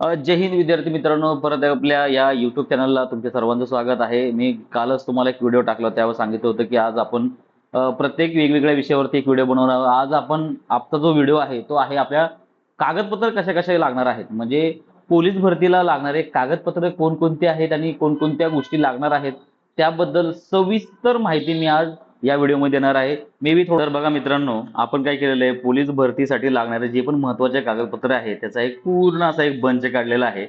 जय हिंद विद्यार्थी मित्रांनो. परत आपल्या या युट्यूब चॅनलला तुमच्या सर्वांचं स्वागत आहे. मी कालच तुम्हाला एक व्हिडिओ टाकला त्यावर सांगितलं होतं की आज आपण प्रत्येक वेगवेगळ्या विषयावरती एक व्हिडिओ बनवणार आज आपण आपला जो व्हिडिओ आहे तो आहे आपल्या कागदपत्र कशा कशा लागणार आहेत. म्हणजे पोलीस भरतीला लागणारे कागदपत्र कोणकोणते आहेत आणि कोणकोणत्या गोष्टी लागणार आहेत त्याबद्दल सविस्तर माहिती मी आज या व्हिडिओमध्ये देणार आहे. मे बी थोडं बघा मित्रांनो आपण काय केलेलं आहे पोलीस भरतीसाठी लागणारे जे पण महत्त्वाचे कागदपत्र आहे त्याचा एक पूर्ण असा एक बंच काढलेला आहे.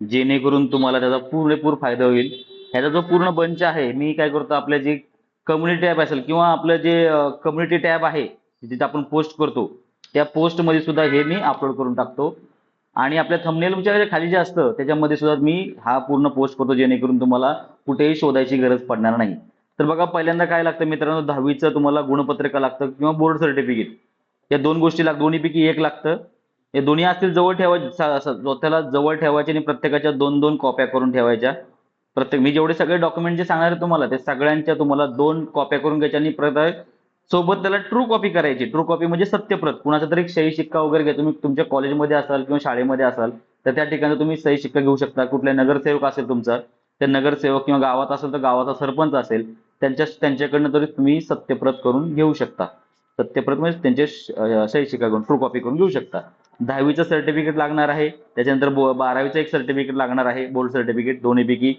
जेणेकरून तुम्हाला त्याचा पुरेपूर फायदा होईल. ह्याचा जो पूर्ण बंच आहे मी काय करतो आपल्या जे कम्युनिटी ॲप असेल किंवा आपलं जे कम्युनिटी टॅब आहे जिथे आपण पोस्ट करतो त्या पोस्टमध्ये सुद्धा हे मी अपलोड करून टाकतो. आणि आपल्या थंबनेलच्या खाली जे असतं त्याच्यामध्ये सुद्धा मी हा पूर्ण पोस्ट करतो जेणेकरून तुम्हाला कुठेही शोधायची गरज पडणार नाही. तर बघा पहिल्यांदा काय लागतं मित्रांनो? दहावीचं तुम्हाला गुणपत्रिका लागतं किंवा बोर्ड सर्टिफिकेट या दोन गोष्टी लाग दोन्हीपैकी एक लागतं. हे दोन्ही असतील जवळ ठेवायचे. त्याला जवळ ठेवायचे आणि प्रत्येकाच्या दोन दोन कॉप्या करून ठेवायच्या. प्रत्येक मी जेवढे सगळे डॉक्युमेंट जे सांगणार आहे तुम्हाला ते सगळ्यांच्या तुम्हाला दोन कॉप्या करून घ्यायच्या आणि प्रत्येक सोबत त्याला ट्रू कॉपी करायची. ट्रू कॉपी म्हणजे सत्यप्रत. कुणाचा तरी सही शिक्का वगैरे घ्या. तुम्ही तुमच्या कॉलेजमध्ये असाल किंवा शाळेमध्ये असाल तर त्या ठिकाणी तुम्ही सही शिक्का घेऊ शकता. कुठल्या नगरसेवक असेल तुमचा त्या नगरसेवक किंवा गावात असेल तर गावाचा सरपंच असेल त्यांच्या त्यांच्याकडनं तरी तुम्ही सत्यप्रत करून घेऊ शकता. सत्यप्रत म्हणजे त्यांचे श- ट्रू कॉपी करून घेऊ शकता. दहावीचं सर्टिफिकेट लागणार आहे त्याच्यानंतर बो- बारावीचं एक सर्टिफिकेट लागणार आहे बोर्ड सर्टिफिकेट दोन्हीपैकी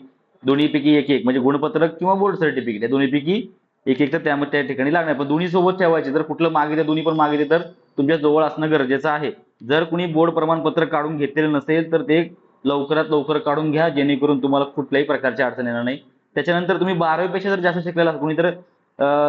दोन्हीपैकी एक एक म्हणजे गुणपत्रक किंवा बोर्ड सर्टिफिकेट या दोन्हीपैकी एक एक तर त्यामध्ये त्या ठिकाणी लागणार. पण दोन्ही सोबत ठेवायचे जर कुठलं मागितलं दोन्ही पण मागितले तर तुमच्या जवळ असणं गरजेचं आहे. जर कुणी बोर्ड प्रमाणपत्र काढून घेतलेलं नसेल तर ते लवकरात लवकर काढून घ्या जेणेकरून तुम्हाला कुठल्याही प्रकारची अडचण येणार नाही. त्याच्यानंतर तुम्ही बारावीपेक्षा जर जास्त शिकलेला कोणी तर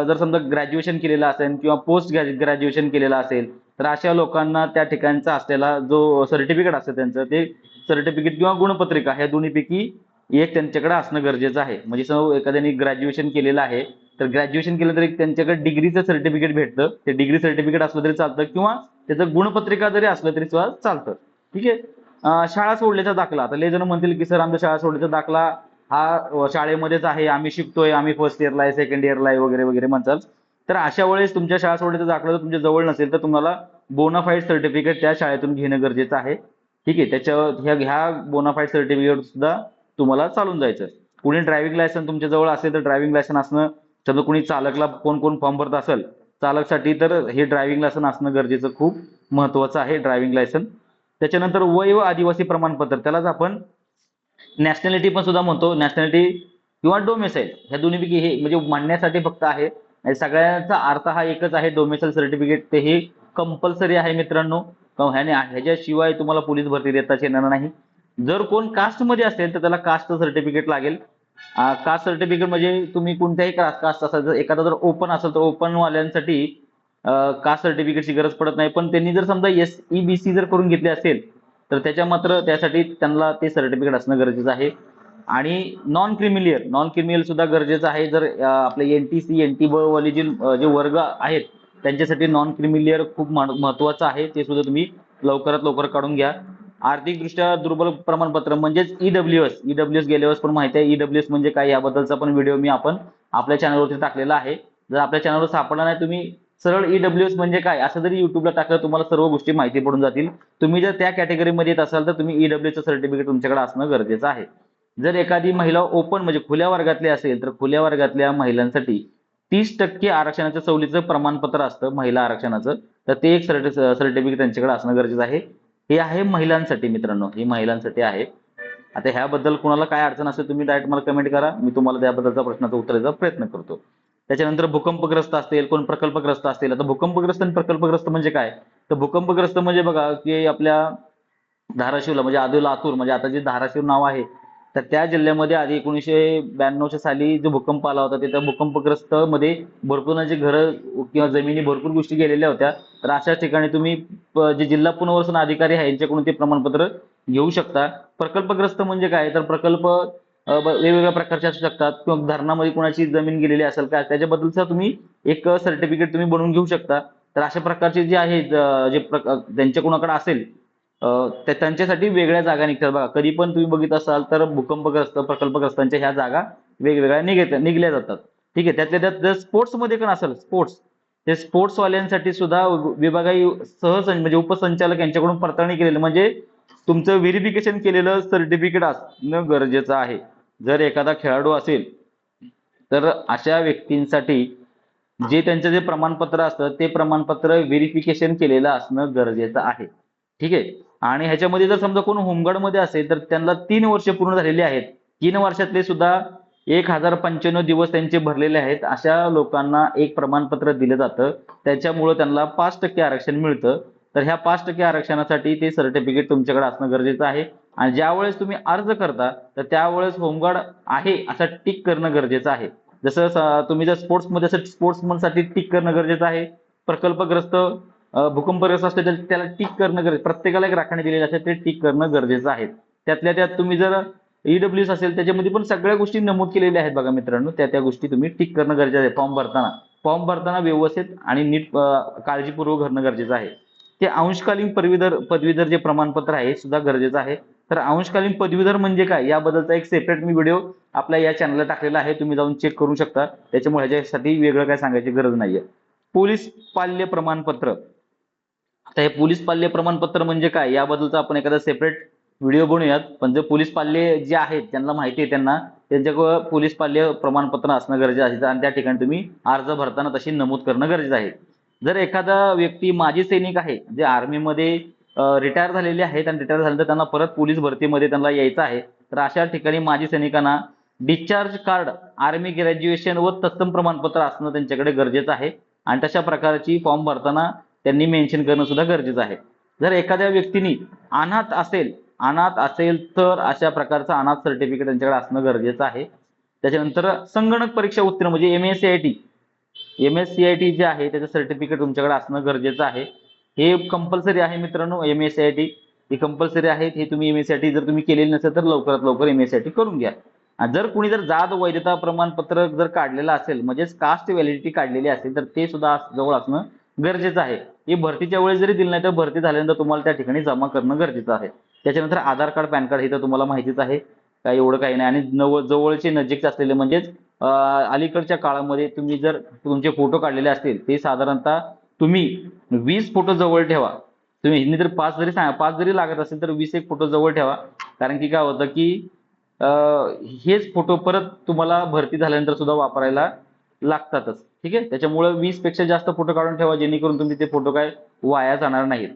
जर समजा ग्रॅज्युएशन केलेलं असेल किंवा पोस्ट ग्रॅज्युएशन केलेलं असेल तर अशा लोकांना त्या ठिकाणचा असलेला जो सर्टिफिकेट असतं त्यांचं ते सर्टिफिकेट किंवा गुणपत्रिका ह्या दोन्हीपैकी एक त्यांच्याकडे असणं गरजेचं आहे. म्हणजे समजा एखाद्याने ग्रॅज्युएशन केलेलं आहे तर ग्रॅज्युएशन केलं तरी त्यांच्याकडे डिग्रीचं सर्टिफिकेट भेटतं. ते डिग्री सर्टिफिकेट असलं तरी चालतं किंवा त्याचं गुणपत्रिका जरी असलं तरी सुद्धा चालतं. ठीक आहे? शाळा सोडल्याचा दाखला. आता लय जण म्हणतील की सर आमच्या शाळा सोडल्याचा दाखला हा शाळेमध्येच आहे आम्ही शिकतोय आम्ही फर्स्ट इयरला आहे सेकंड इयरला आहे वगैरे वगैरे म्हणतात. तर अशा वेळेस तुमच्या शाळा सोडल्याचा दाखला जर तुमच्या जवळ नसेल तर तुम्हाला बोनाफाईड सर्टिफिकेट त्या शाळेतून घेणं गरजेचं आहे. ठीक आहे त्याच्या ह्या ह्या बोनाफाईड सर्टिफिकेट सुद्धा तुम्हाला चालून जायचं. कुणी ड्रायव्हिंग लायसन तुमच्या जवळ असेल तर ड्रायव्हिंग लायसन असणं समजा कुणी चालकला कोण कोण फॉर्म भरत असेल चालकसाठी तर हे ड्रायव्हिंग लायसन असणं गरजेचं खूप महत्वाचं आहे ड्रायव्हिंग लायसन त्याच्यानंतर वय व आदिवासी प्रमाणपत्र त्यालाच आपण नॅशनॅलिटी पण सुद्धा म्हणतो. नॅशनॅलिटी किंवा डोमेसाईल ह्या दोन्हीपैकी हे म्हणजे म्हणण्यासाठी फक्त आहे. सगळ्यांचा अर्थ हा एकच आहे डोमेसाईल सर्टिफिकेट ते हे कंपल्सरी आहे मित्रांनो. ह्याने ह्याच्याशिवाय तुम्हाला पोलीस भरती देताच येणार नाही. जर कोण कास्टमध्ये असेल तर त्याला कास्ट सर्टिफिकेट लागेल. कास्ट सर्टिफिकेट म्हणजे तुम्ही कोणत्याही कास्ट असाल जर एखादा जर ओपन असेल तर ओपन वाल्यांसाठी कास्ट सर्टिफिकेटची गरज पडत नाही. पण त्यांनी जर समजा एस ई बी सी जर करून घेतली असेल तर त्याच्या मात्र त्यासाठी त्यांना ते सर्टिफिकेट असणं गरजेचं आहे. आणि नॉन क्रिमिलियर नॉन क्रिमिनल सुद्धा गरजेचं आहे. जर आपले N T C N T वाले जे जे वर्ग आहेत त्यांच्यासाठी नॉन क्रिमिलियर खूप महत्वाचं आहे. ते सुद्धा तुम्ही लवकरात लवकर काढून घ्या. आर्थिकदृष्ट्या दुर्बल प्रमाणपत्र म्हणजेच ईडब्ल्यू एस ईडब्ल्यू एस गेल्या वेळेस पण माहिती आहे. ईडब्ल्यू एस म्हणजे काय? याबद्दलचा पण व्हिडिओ मी आपण आपल्या चॅनलवरती टाकलेला आहे. जर आपल्या चॅनलवर सापडला नाही तुम्ही सरळ ईडब्ल्यू एस म्हणजे काय? असं जरी युट्यूबला टाकलं तुम्हाला सर्व गोष्टी माहिती पडून जातील. तुम्ही जर त्या कॅटेगरीमध्ये येत असाल तर तुम्ही ईडब्ल्यूचं सर्टिफिकेट तुमच्याकडे असणं गरजेचं आहे. जर एखादी महिला ओपन म्हणजे खुल्या वर्गातली असेल तर खुल्या वर्गातल्या महिलांसाठी तीस टक्के आरक्षणाच्या सवलीचं प्रमाणपत्र असतं महिला आरक्षणाचं. तर ते एक सर्टिफिकेट त्यांच्याकडे असणं गरजेचं आहे. हे आहे महिलांसाठी मित्रांनो. हे महिलांसाठी आहे. आता ह्याबद्दल कोणाला काय अडचण असेल तुम्ही डायरेक्ट मला कमेंट करा. मी तुम्हाला त्याबद्दलचा प्रश्नाचं उत्तर द्यायचा प्रयत्न करतो. त्याच्यानंतर भूकंपग्रस्त असतील कोण प्रकल्पग्रस्त असतील. आता भूकंपग्रस्त आणि प्रकल्पग्रस्त म्हणजे काय? तर भूकंपग्रस्त म्हणजे बघा की आपल्या धाराशिवला म्हणजे आदि लातूर म्हणजे आता जे धाराशिव नाव आहे तर त्या जिल्ह्यामध्ये आधी एकोणीसशे ब्याण्णवच्या साली जो भूकंप आला होता तिथं भूकंपग्रस्त मध्ये भरपूर जे घरं किंवा जमिनी भरपूर गोष्टी गेलेल्या होत्या. तर अशा ठिकाणी तुम्ही जे जिल्हा पुनर्वसन अधिकारी आहे यांच्याकडून ते प्रमाणपत्र घेऊ शकता. प्रकल्पग्रस्त म्हणजे काय? तर प्रकल्प वेगवेगळ्या प्रकारचे असू शकतात. किंवा धरणामध्ये कोणाची जमीन गेलेली असेल का त्याच्याबद्दलचा तुम्ही एक सर्टिफिकेट तुम्ही बनवून घेऊ शकता. तर अशा प्रकारचे जे आहे जे ज्यांच्या कोणाकडे असेल त्यांच्यासाठी वेगळ्या जागा निघतात बघा. कधी पण तुम्ही बघित असाल तर भूकंपग्रस्त प्रकल्पग्रस्तांच्या ह्या जागा वेगवेगळ्या निघत निघल्या जातात. ठीक आहे त्यातल्या त्यात जर स्पोर्ट्समध्ये पण असेल स्पोर्ट्स ते स्पोर्ट्स वाल्यांसाठी सुद्धा विभागाई सहसं म्हणजे उपसंचालक यांच्याकडून पडताळणी केलेली म्हणजे तुमचं व्हेरिफिकेशन केलेलं सर्टिफिकेट असणं गरजेचं आहे. जर एखादा खेळाडू असेल तर अशा व्यक्तींसाठी जे त्यांचं जे प्रमाणपत्र असतं ते प्रमाणपत्र व्हेरिफिकेशन केलेलं असणं गरजेचं आहे. ठीक आहे? आणि ह्याच्यामध्ये जर समजा कोण होमगार्डमध्ये असेल तर त्यांना तीन वर्ष पूर्ण झालेली आहेत. तीन वर्षातले सुद्धा एक हजार पंच्याण्णव दिवस त्यांचे भरलेले आहेत. अशा लोकांना एक प्रमाणपत्र दिलं जातं. त्याच्यामुळं त्यांना पाच टक्के आरक्षण मिळतं. तर ह्या पाच टक्के आरक्षणासाठी ते सर्टिफिकेट तुमच्याकडे असणं गरजेचं आहे. आणि ज्यावेळेस तुम्ही अर्ज करता तर त्यावेळेस होमगार्ड आहे असं टिक करणं गरजेचं आहे. जसं स- तुम्ही जर स्पोर्ट्समध्ये असेल स्पोर्ट्समनसाठी टिक करणं गरजेचं आहे प्रकल्पग्रस्त भूकंपग्रस्त असते तर त्याला टिक करणं गरजेचं प्रत्येकाला एक राखणी दिलेली असते ते टिक करणं गरजेचं आहे. त्यातल्या त्यात तुम्ही जर ईडब्ल्यूस असेल त्याच्यामध्ये पण सगळ्या गोष्टी नमूद केलेल्या आहेत बघा मित्रांनो त्या त्या गोष्टी तुम्ही टिक करणं गरजेचं आहे. फॉर्म भरताना फॉर्म भरताना व्यवस्थित आणि नीट काळजीपूर्वक भरणं गरजेचं आहे. ते अंशकालीन पदवीधर पदवीधर जे प्रमाणपत्र आहे सुद्धा गरजेचं आहे. तर अंशकालीन पदवीधर म्हणजे काय? याबद्दलचा एक सेपरेट मी व्हिडिओ आपल्या या चॅनलला टाकलेला आहे. तुम्ही जाऊन चेक करू शकता. त्याच्यामुळे ह्याच्यासाठी वेगळं काय सांगायची गरज नाहीये. पोलीस पाल्य प्रमाणपत्र. आता हे पोलीस पाल्य प्रमाणपत्र म्हणजे काय? याबद्दलचा आपण एखादा सेपरेट व्हिडिओ बनवूयात. पण जे पोलीस पाल्य जे आहेत ज्यांना माहिती आहे त्यांना त्यांच्याकडं पोलीस पाल्य प्रमाणपत्र असणं गरजेचं आहे. आणि त्या ठिकाणी तुम्ही अर्ज भरताना तशी नमूद करणं गरजेचं आहे. जर एखादा व्यक्ती माजी सैनिक आहे जे आर्मीमध्ये रिटायर झालेले आहेत आणि रिटायर झाल्यानंतर त्यांना परत पोलीस भरतीमध्ये त्यांना यायचं आहे. तर अशा ठिकाणी माजी सैनिकांना डिस्चार्ज कार्ड आर्मी ग्रॅज्युएशन व तत्सम प्रमाणपत्र असणं त्यांच्याकडे गरजेचं आहे. आणि तशा प्रकारची फॉर्म भरताना त्यांनी मेन्शन करणं सुद्धा गरजेचं आहे. जर एखाद्या व्यक्तीनी अनाथ असेल अनाथ असेल तर अशा प्रकारचं अनाथ सर्टिफिकेट त्यांच्याकडे असणं गरजेचं आहे. त्याच्यानंतर संगणक परीक्षा उत्तीर्ण म्हणजे M S C I T M S C I T जे आहे त्याचं सर्टिफिकेट तुमच्याकडे असणं गरजेचं आहे. हे कंपल्सरी आहे मित्रांनो M S C I T he compulsory आहेत हे तुम्ही M S C I T जर तुम्ही केलेली नसेल तर लवकरात लवकर M S C I T करून घ्या. जर कुणी जर जात वैधता प्रमाणपत्र जर काढलेलं असेल म्हणजेच कास्ट व्हॅलिडिटी काढलेली असेल तर ते सुद्धा जवळ असणं गरजेचं आहे. हे भरतीच्या वेळेस जरी दिलं नाही तर भरती झाल्यानंतर तुम्हाला त्या ठिकाणी जमा करणं गरजेचं आहे. त्याच्यानंतर आधार कार्ड पॅन कार्ड हे तर तुम्हाला माहितीच आहे. काय एवढं काही नाही. आणि नव जवळचे नजीकचे असलेले म्हणजेच अलीकडच्या काळामध्ये तुम्ही जर तुमचे फोटो काढलेले असतील ते साधारणतः तुम्ही वीस फोटो जवळ ठेवा. तुम्ही हिंदी जर पाच जरी सांगा पाच जरी लागत असेल तर वीस एक फोटो जवळ ठेवा. कारण की काय होतं की हेच फोटो परत तुम्हाला भरती झाल्यानंतर सुद्धा वापरायला लागतातच. ठीक आहे? त्याच्यामुळे वीसपेक्षा जास्त फोटो काढून ठेवा जेणेकरून तुमचे ते फोटो काय वाया जाणार नाहीत.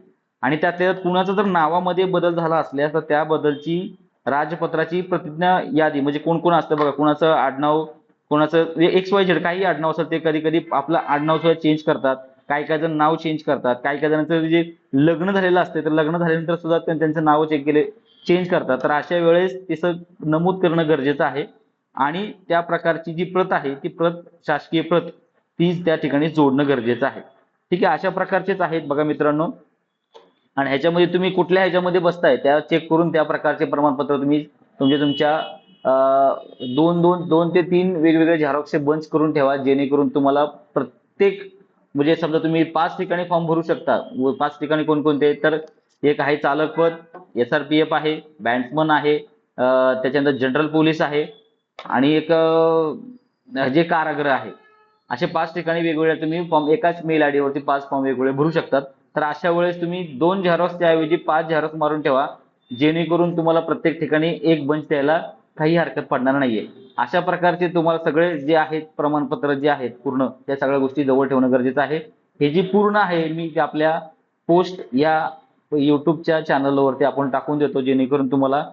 आणि त्यातल्या त्यात कुणाचा जर नावामध्ये बदल झाला असल्यास तर त्याबद्दलची राजपत्राची प्रतिज्ञा यादी म्हणजे कोण कोण असतं बघा कुणाचं आडनाव कोणाचं एक्स म्हणजे वाय झेड काही आडनाव असतं ते कधी कधी आपलं आडनाव सुद्धा चेंज करतात. काही काही जण नाव चेंज करतात काही काही जणांचं जे लग्न झालेलं असते तर लग्न झाल्यानंतर सुद्धा त्यांचं नाव चेक केले चेंज करतात. तर अशा वेळेस तिचं नमूद करणं गरजेचं आहे. आणि त्या प्रकारची जी प्रत आहे ती प्रत शासकीय प्रत ती त्या ठिकाणी जोडणं गरजेचं आहे. ठीक आहे अशा प्रकारचेच आहेत बघा मित्रांनो. आणि ह्याच्यामध्ये तुम्ही कुठल्या ह्याच्यामध्ये बसताय त्या चेक करून त्या प्रकारचे प्रमाणपत्र तुम्ही तुमचे तुमच्या दोन दोन दोन ते तीन वेगवेगळे झेरॉक्सचे बंच करून ठेवा जेणेकरून तुम्हाला प्रत्येक म्हणजे समजा तुम्ही पाच ठिकाणी फॉर्म भरू शकता. व पाच ठिकाणी कोणकोणते? तर एक आहे चालक पद एस आर पी एफ आहे बँड्समन आहे त्याच्यानंतर जनरल पोलीस आहे आणि एक जे कारागृह आहे. असे पाच ठिकाणी वेगवेगळ्या तुम्ही फॉर्म एकाच मेल आय वरती पाच फॉर्म वेगवेगळे भरू शकतात. तर अशा वेळेस तुम्ही दोन झेरॉक्स त्याऐवजी पाच झेरॉक्स मारून ठेवा. जेणेकरून तुम्हाला प्रत्येक ठिकाणी एक बंच द्यायला काही हरकत पडणार नाहीये. अशा प्रकारचे तुम्हाला सगळे जे आहेत प्रमाणपत्र जे आहेत पूर्ण त्या सगळ्या गोष्टी जवळ ठेवणं गरजेचं आहे. हे जी पूर्ण आहे मी आपल्या पोस्ट या युट्यूबच्या चॅनलवरती आपण टाकून देतो जेणेकरून तुम्हाला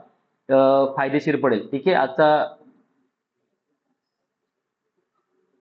फायदेशीर पडेल. ठीक आहे? आजचा